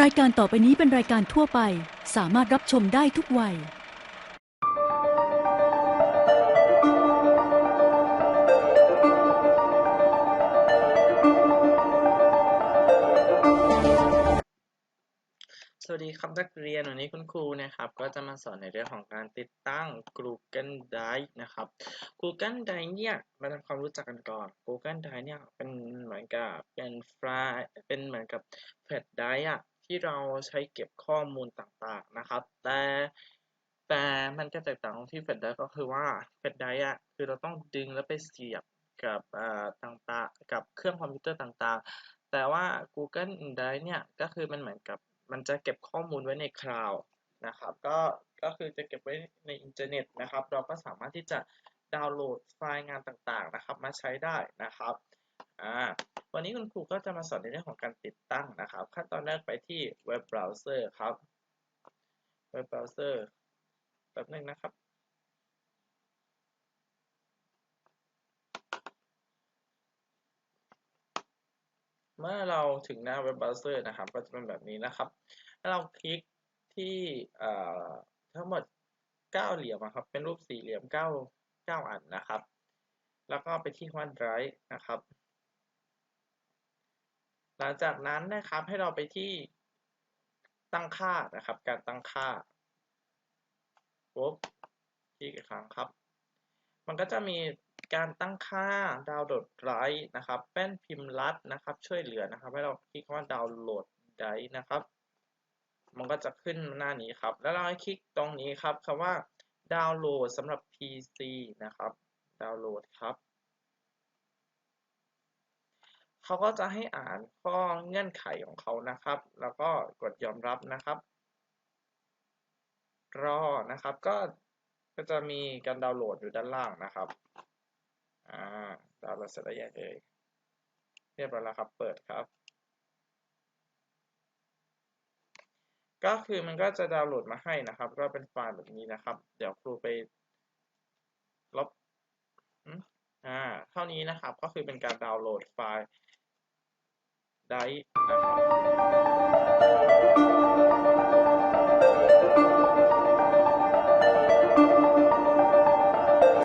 รายการต่อไปนี้เป็นรายการทั่วไป สามารถรับชมได้ทุกวัย สวัสดีครับนักเรียนวันนี้คุณครูนะครับ ก็จะมาสอนในเรื่องของการติดตั้ง Google Drive นะครับ Google Drive เนี่ยมาทำความรู้จักกันก่อน Google Drive เนี่ยเป็นเหมือนกับเป็นไฟล์เป็นเหมือนกับแฟลชไดร์อะ ที่เราใช้เก็บข้อมูลต่างๆนะครับ แต่แต่มันก็แตกต่างตรงที่แฟลชไดรฟ์ก็คือว่าแฟลชได้อะคือเราต้องดึงแล้วไปเสียบกับอ่าต่างๆกับเครื่องคอมพิวเตอร์ต่างๆ แต่ว่า Google Drive เนี่ยก็คือมันเหมือนกับมันจะเก็บข้อมูลไว้ในคลาวด์นะครับก็ก็คือจะเก็บไว้ในอินเทอร์เน็ตนะครับ เราก็สามารถที่จะดาวน์โหลดไฟล์งานต่างๆนะครับ มาใช้ได้นะครับอ่า วันนี้คุณครูก็จะมาสอนในเรื่องของการติดตั้งนะครับ ขั้นตอนแรกไปที่เว็บเบราว์เซอร์ครับเว็บเบราว์เซอร์แป๊บหนึงนะครับ เมื่อเราถึงหน้าเว็บเบราว์เซอร์นะครับ ก็จะเป็นแบบนี้นะครับเราคลิกที่เอ่อทั้งหมด 9 เหลี่ยมอะครับ เป็นรูปสี่เหลี่ยม 9 9 อันนะครับ แล้วก็ไปที่ OneDrive นะครับ หลังจากนั้นนะครับให้เราไปที่ตั้งค่านะครับ การตั้งค่าปุ๊บคลิกอีกครั้งครับ มันก็จะมีการตั้งค่าดาวน์โหลดไดรนะครับแป้นพิมพ์รัดนะครับ ช่วยเหลือนะครับ ให้เราคลิกคำว่าดาวน์โหลดไดรนะครับ มันก็จะขึ้นหน้านี้ครับ แล้วเราให้คลิกตรงนี้ครับคำว่าดาวน์โหลดสำหรับ PC นะครับ ดาวน์โหลดครับ เขาก็จะให้อ่านข้อเงื่อนไขของเขานะครับ แล้วก็กดยอมรับนะครับ รอนะครับก็ก็จะมีการดาวน์โหลดอยู่ด้านล่างนะครับอ่าดาวน์โหลดเสร็จแล้วยังเอ่ยเรียบร้อยแล้วครับ เปิดครับ ก็คือมันก็จะดาวน์โหลดมาให้นะครับ ก็เป็นไฟล์แบบนี้นะครับ เดี๋ยวครูไปลบอ่า เท่านี้นะครับ ก็คือเป็นการดาวน์โหลดไฟล์ ไดรฟ์นะครับ